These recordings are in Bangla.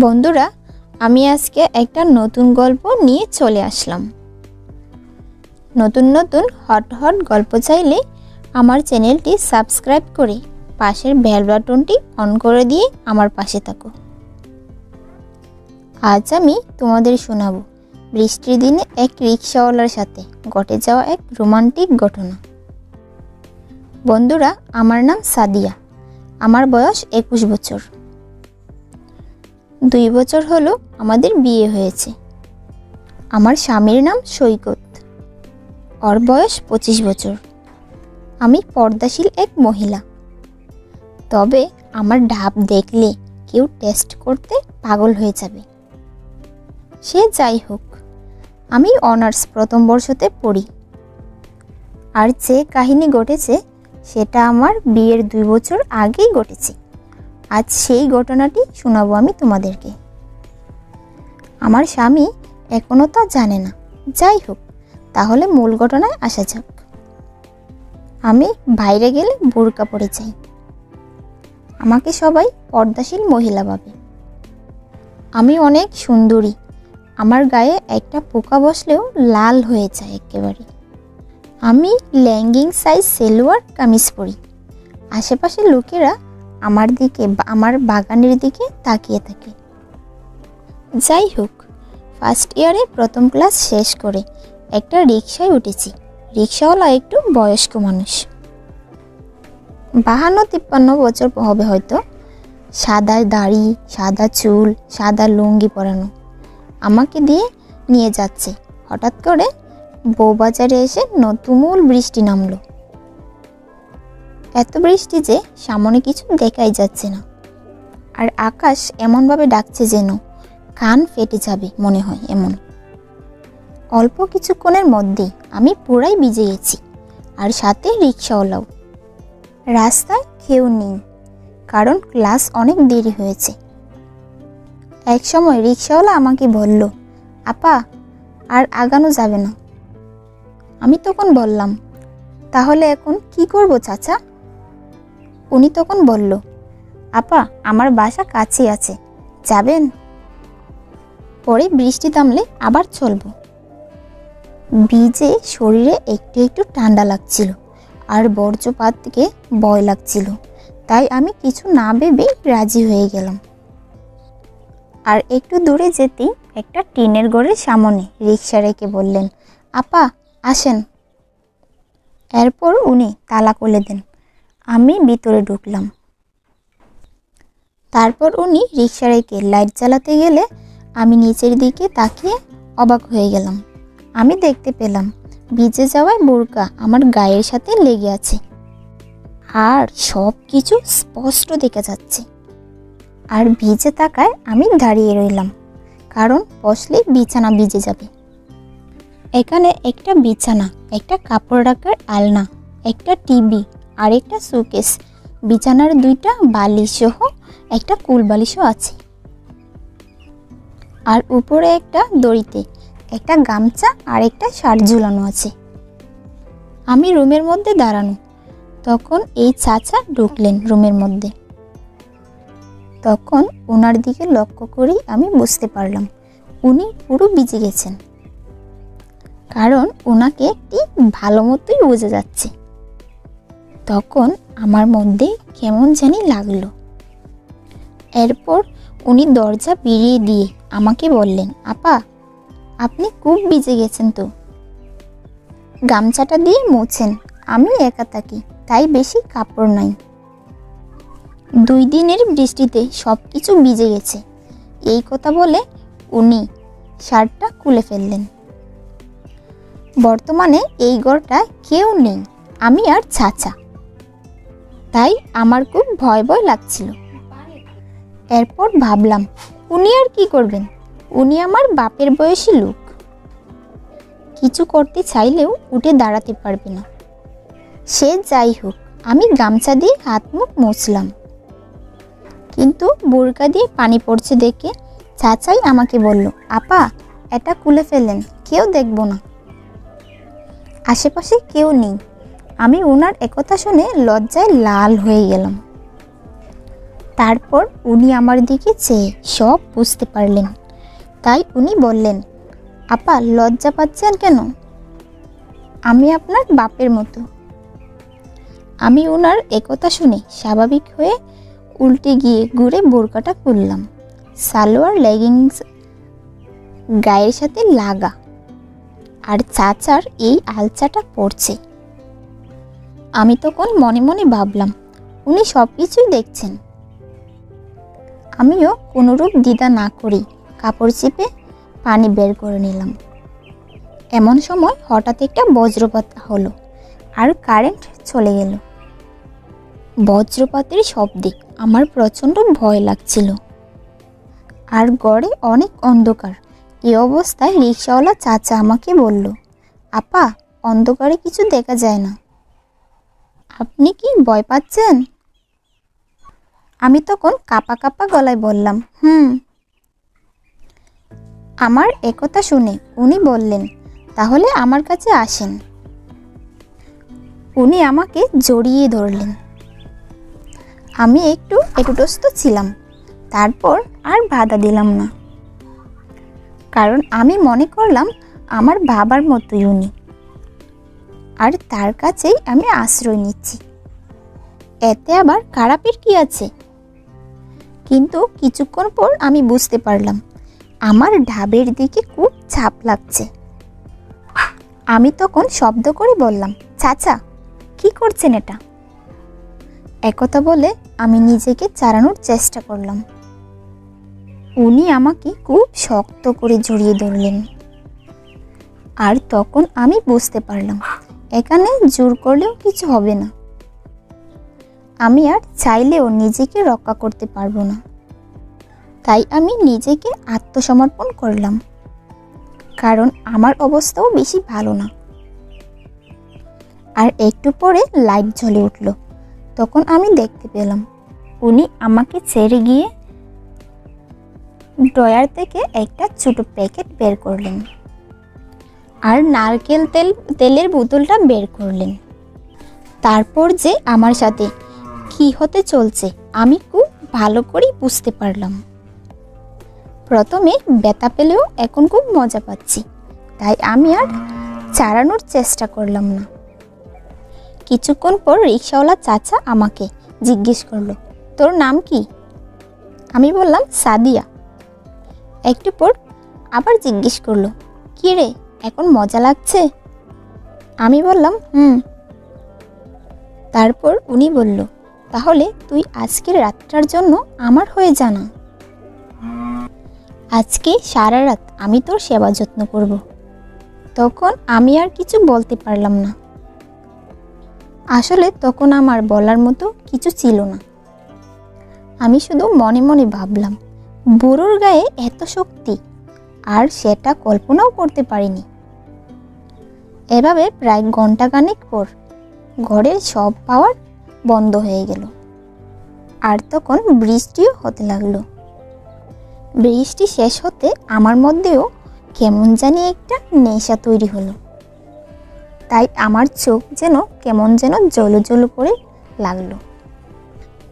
বন্ধুরা, আমি আজকে একটা নতুন গল্প নিয়ে চলে আসলাম। নতুন নতুন হট হট গল্প চাইলে আমার চ্যানেলটি সাবস্ক্রাইব করে পাশের বেল বাটনটি অন করে দিয়ে আমার পাশে থাকো। আজ আমি তোমাদের শোনাবো, বৃষ্টির দিনে এক রিক্সাওয়ালার সাথে ঘটে যাওয়া এক রোমান্টিক ঘটনা। বন্ধুরা, আমার নাম সাদিয়া। আমার বয়স একুশ বছর। দুই বছর হলো আমাদের বিয়ে হয়েছে। আমার স্বামীর নাম সৈকত। ওর বয়স পঁচিশ বছর। আমি পর্দাশীল এক মহিলা। তবে আমার ঢাপ দেখলে কেউ টেস্ট করতে পাগল হয়ে যাবে। সে যাই হোক, আমি অনার্স প্রথম বর্ষতে পড়ি। আর যে কাহিনী ঘটেছে, সেটা আমার বিয়ের দুই বছর আগেই ঘটেছে। আজ সেই ঘটনাটি শোনাবো আমি তোমাদেরকে। আমার স্বামী এখনও তা জানে না। যাই হোক, তাহলে মূল ঘটনায় আসা যাক। আমি বাইরে গেলে বোরকা পরে যাই। আমাকে সবাই পর্দাশীল মহিলা ভাবে। আমি অনেক সুন্দরী। আমার গায়ে একটা পোকা বসলেও লাল হয়ে যায় একেবারে। আমি ল্যাঙ্গিং সাইজ সেলোয়ার কামিজ পরি। আশেপাশের লোকেরা আমার দিকে আমার বাগানের দিকে তাকিয়ে থাকে। যাই হোক ফার্স্ট ইয়ারে প্রথম ক্লাস শেষ করে একটা রিক্সায় উঠেছি। রিক্সাওয়ালা একটু বয়স্ক মানুষ। বাহান্ন তিপ্পান্ন বছর হবে হয়তো। সাদা দাড়ি, সাদা চুল, সাদা লুঙ্গি পরানো। আমাকে দিয়ে নিয়ে যাচ্ছে। হঠাৎ করে বউবাজারে এসে নতুমুল বৃষ্টি নামলো। এত বৃষ্টি যে সামনে কিছু দেখাই যাচ্ছে না। আর আকাশ এমনভাবে ডাকছে যেন কান ফেটে যাবে মনে হয় এমন। অল্প কিছুক্ষণের মধ্যেই আমি পুরাই ভিজে গেছি, আর সাথে রিক্সাওয়ালাও। রাস্তায় কেউ নেই, কারণ ক্লাস অনেক দেরি হয়েছে। এক সময় রিক্সাওয়ালা আমাকে বলল, আপা, আর আগানো যাবে না। আমি তখন বললাম, তাহলে এখন কি করব চাচা? উনি তখন বলল, আপা, আমার বাসা কাছে আছে, যাবেন? পরে বৃষ্টি থামলে আবার চলবো। বীজে শরীরে একটু একটু ঠান্ডা লাগছিল আর বর্জ্যপাত থেকে ভয় লাগছিল, তাই আমি কিছু না ভেবে রাজি হয়ে গেলাম। আর একটু দূরে যেতেই একটা টিনের ঘরের সামনে রিক্সা রেখে বললেন, আপা, আসেন। এরপর উনি তালা খুলে দেন। আমি ভিতরে ঢুকলাম। তারপর উনি রিক্সা রেখে লাইট জ্বালাতে গেলে আমি নিচের দিকে তাকিয়ে অবাক হয়ে গেলাম। আমি দেখতে পেলাম, ভিজে যাওয়ায় বোরকা আমার গায়ের সাথে লেগে আছে। আর সব কিছু স্পষ্ট দেখা যাচ্ছে। আর ভিজে থাকায় আমি দাঁড়িয়ে রইলাম, কারণ বসলে বিছানা ভিজে যাবে। এখানে একটা বিছানা, একটা কাপড় রাখার আলনা, একটা টিভি আর একটা সুকেস বিছানার দুইটা বালিশ সহ একটা কুল বালিশও আছে। আর উপরে একটা দড়িতে একটা গামছা আর একটা শার্ট ঝুলানো আছে। আমি রুমের মধ্যে দাঁড়ানো। তখন এই চাচা ঢুকলেন রুমের মধ্যে। তখন ওনার দিকে লক্ষ্য করেই আমি বুঝতে পারলাম, উনি পুরো ভিজে গেছেন। কারণ ওনাকে একটি ভালো মতোই বোঝা যাচ্ছে। তখন আমার মধ্যে কেমন জানি লাগল। এরপর উনি দরজা বেরিয়ে দিয়ে আমাকে বললেন, আপা, আপনি খুব ভিজে গেছেন তো। গামছাটা দিয়ে মুছেন, আমি একা থাকি, তাই বেশি কাপড় নাই। দুই দিনের বৃষ্টিতে সব কিছু ভিজে গেছে। এই কথা বলে উনি শার্টটা খুলে ফেললেন। বর্তমানে এই ঘরটায় কেউ নেই, আমি আর ছাচা তাই আমার খুব ভয় ভয় লাগছিল। এরপর ভাবলাম, উনি আর কি করবেন? উনি আমার বাপের বয়সী লোক। কিছু করতে চাইলেও উঠে দাঁড়াতে পারবে না। সে যাই হোক, আমি গামছা দিয়ে হাত মুখ মুছলাম। কিন্তু বোরকা দিয়ে পানি পড়ছে দেখে চাচাই আমাকে বলল, আপা, এটা খুলে ফেলেন, কেউ দেখব না। আশেপাশে কেউ নেই। আমি ওনার একথা শুনে লজ্জায় লাল হয়ে গেলাম। তারপর উনি আমার দিকে চেয়ে সব বুঝতে পারলেন। তাই উনি বললেন, আপা, লজ্জা পাচ্ছেন কেন? আমি আপনার বাপের মতো। আমি ওনার একথা শুনে স্বাভাবিক হয়ে উল্টে গিয়ে ঘুরে বোরকাটা খুললাম। সালোয়ার লেগিংস গায়ের সাথে লাগা। আর চাচার এই আলচাটা পড়ছে আমি তখন মনে মনে ভাবলাম, উনি সব কিছুই দেখছেন। আমিও কোনোরূপ দ্বিধা না করি কাপড় চেপে পানি বের করে নিলাম। এমন সময় হঠাৎ একটা বজ্রপাত হলো আর কারেন্ট চলে গেল। বজ্রপাতের শব্দে আমার প্রচণ্ড ভয় লাগছিল। আর গড়ে অনেক অন্ধকার। এ অবস্থায় রিক্সাওয়ালা চাচা আমাকে বলল, আপা, অন্ধকারে কিছু দেখা যায় না। আপনি কি ভয় পাচ্ছেন? আমি তখন কাপা কাপা গলায় বললাম, হুম। আমার একথা শুনে উনি বললেন, তাহলে আমার কাছে আসেন। উনি আমাকে জড়িয়ে ধরলেন। আমি একটু এটুটস্থ ছিলাম, তারপর আর বাধা দিলাম না। কারণ আমি মনে করলাম, আমার বাবার মতোই উনি। আর তার কাছেই আমি আশ্রয় নিচ্ছি। এতে আবার খারাপের কি আছে? কিন্তু কিছুক্ষণ পর আমি বুঝতে পারলাম, আমার ঢাবের দিকে খুব ছাপ লাগছে। আমি তখন শব্দ করে বললাম, চাচা, কি করছেন এটা? একথা বলে আমি নিজেকে চালানোর চেষ্টা করলাম। উনি আমাকে খুব শক্ত করে জড়িয়ে ধরলেন। আর তখন আমি বুঝতে পারলাম এখানে জোর করলেও কিছু হবে না। আমি আর চাইলেও নিজেকে রক্ষা করতে পারব না। তাই আমি নিজেকে আত্মসমর্পণ করলাম। কারণ আমার অবস্থাও বেশি ভালো না। আর একটু পরে লাইট জ্বলে উঠল। তখন আমি দেখতে পেলাম, উনি আমাকে ছেড়ে গিয়ে ড্রয়ার থেকে একটা ছোট প্যাকেট বের করলেন। আর নারকেল তেল, তেলের বোতলটা বের করলেন। তারপর যে আমার সাথে কি হতে চলছে, আমি খুব ভালো করেই বুঝতে পারলাম। প্রথমে ব্যথা পেলেও এখন খুব মজা পাচ্ছি, তাই আমি আর চালানোর চেষ্টা করলাম না। কিছুক্ষণ পর রিক্সাওয়ালা চাচা আমাকে জিজ্ঞেস করল, তোর নাম কি? আমি বললাম, সাদিয়া। একটু পর আবার জিজ্ঞেস করল, কী রে? এখন মজা লাগছে? আমি বললাম, হুম। তারপর উনি বলল, তাহলে তুই আজকের রাতটার জন্য আমার হয়ে জানা আজকে সারা রাত আমি তোর সেবা যত্ন করব। তখন আমি আর কিছু বলতে পারলাম না। আসলে তখন আমার বলার মতো কিছু ছিল না। আমি শুধু মনে মনে ভাবলাম, বুড়োর গায়ে এত শক্তি আর সেটা কল্পনাও করতে পারিনি। এভাবে প্রায় ঘন্টাখানেক পর ঘরের সব পাওয়ার বন্ধ হয়ে গেল। আর তখন বৃষ্টিও হতে লাগল। বৃষ্টি শেষ হতে আমার মধ্যেও কেমন জানি একটা নেশা তৈরি হলো। তাই আমার চোখ যেন কেমন যেন জলো জলো করে লাগল।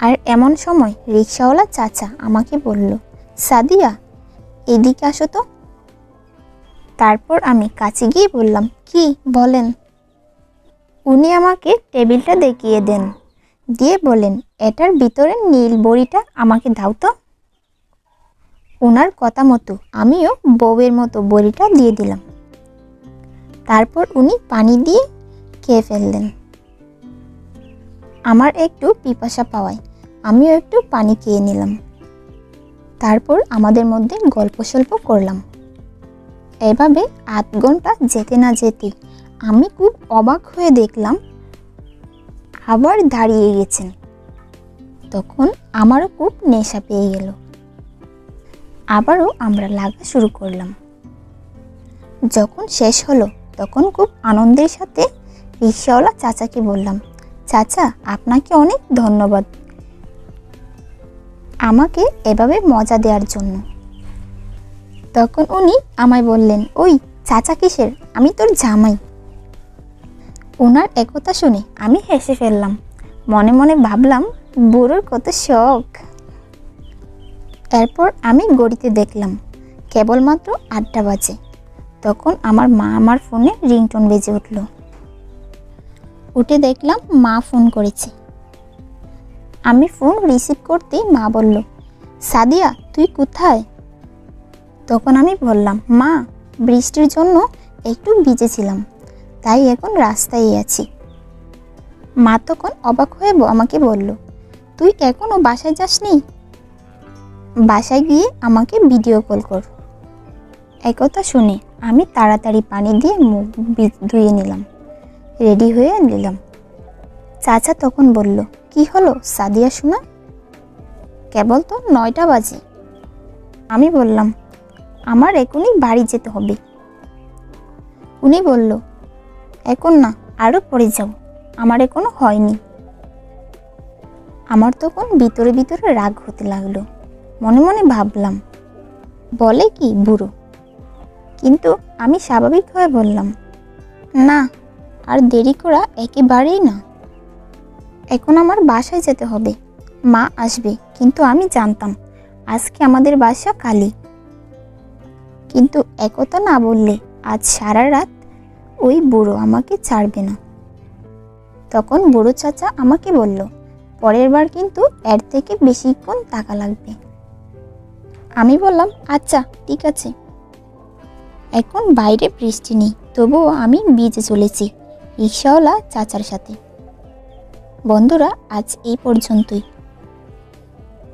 আর এমন সময় রিক্সাওয়ালা চাচা আমাকে বলল, সাদিয়া, এদিকে আসো তো। তারপর আমি কাছে গিয়ে বললাম, কি বলেন? উনি আমাকে টেবিলটা দেখিয়ে দেন। দিয়ে বলেন, এটার ভিতরে নীল বড়িটা আমাকে দাও তো। ওনার কথা মতো আমিও বউয়ের মতো বড়িটা দিয়ে দিলাম। তারপর উনি পানি দিয়ে খেয়ে ফেললেন। আমার একটু পিপাসা পাওয়ায় আমিও একটু পানি খেয়ে নিলাম। তারপর আমাদের মধ্যে গল্প সল্প করলাম। এভাবে আধ ঘণ্টা যেতে না যেতে আমি খুব অবাক হয়ে দেখলাম আবার দাঁড়িয়ে গেছেন। তখন আমারও খুব নেশা পেয়ে গেল। আবারও আমরা লাগা শুরু করলাম। যখন শেষ হলো, তখন খুব আনন্দের সাথে রিক্সাওয়ালা চাচাকে বললাম, চাচা, আপনাকে অনেক ধন্যবাদ আমাকে এভাবে মজা দেওয়ার জন্য। তখন উনি আমায় বললেন, ওই চাচা কিসের? আমি তোর জামাই। ওনার একথা শুনে আমি হেসে ফেললাম। মনে মনে ভাবলাম, বুড়োর কত শখ। এরপর আমি গড়িতে দেখলাম, কেবলমাত্র আটটা বাজে। তখন আমার মা আমার ফোনে রিংটোন বেজে উঠল। উঠে দেখলাম, মা ফোন করেছে। আমি ফোন রিসিভ করতেই মা বলল, সাদিয়া, তুই কোথায়? তখন আমি বললাম, মা, বৃষ্টির জন্য একটু ভিজেছিলাম তাই এখন রাস্তায় আছি। মা তখন অবাক হয়ে আমাকে বলল, তুই এখনও বাসায় যাসনি? বাসায় গিয়ে আমাকে ভিডিও কল কর। একথা শুনে আমি তাড়াতাড়ি পানি দিয়ে মুখ ধুয়ে নিলাম রেডি হয়ে নিলাম। চাচা তখন বলল, কি হলো সাদিয়া শোনা? কেবল তো নয়টা বাজে। আমি বললাম আমার এখনই বাড়ি যেতে হবে। উনি বলল, এখন না আরও পরে যাও। আমার এখনও হয়নি। আমার তখন ভিতরে ভিতরে রাগ হতে লাগল। মনে মনে ভাবলাম, বলে কি বুড়ো? কিন্তু আমি স্বাভাবিকভাবে বললাম, না, আর দেরি করা একেবারেই না। এখন আমার বাসায় যেতে হবে। মা আসবে, কিন্তু আমি জানতাম, আজকে আমাদের বাসা কালী। কিন্তু একথা না বললে আজ সারা রাত ওই বুড়ো আমাকে ছাড়বে না। তখন বুড়ো চাচা আমাকে বলল, পরের বার কিন্তু এর থেকে বেশিক্ষণ টাকা লাগবে। আমি বললাম আচ্ছা ঠিক আছে। এখন বাইরে বৃষ্টি নেই, তবুও আমি বিজে চলেছি রিক্সাওয়ালা চাচার সাথে। বন্ধুরা, আজ এই পর্যন্তই।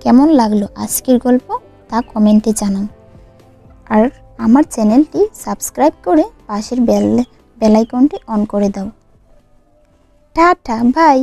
কেমন লাগল আজকের গল্প তা কমেন্টে জানান আর আমার চ্যানেলটি সাবস্ক্রাইব করে পাশের বেল বেলাইকনটি অন করে দাও। Tata bye.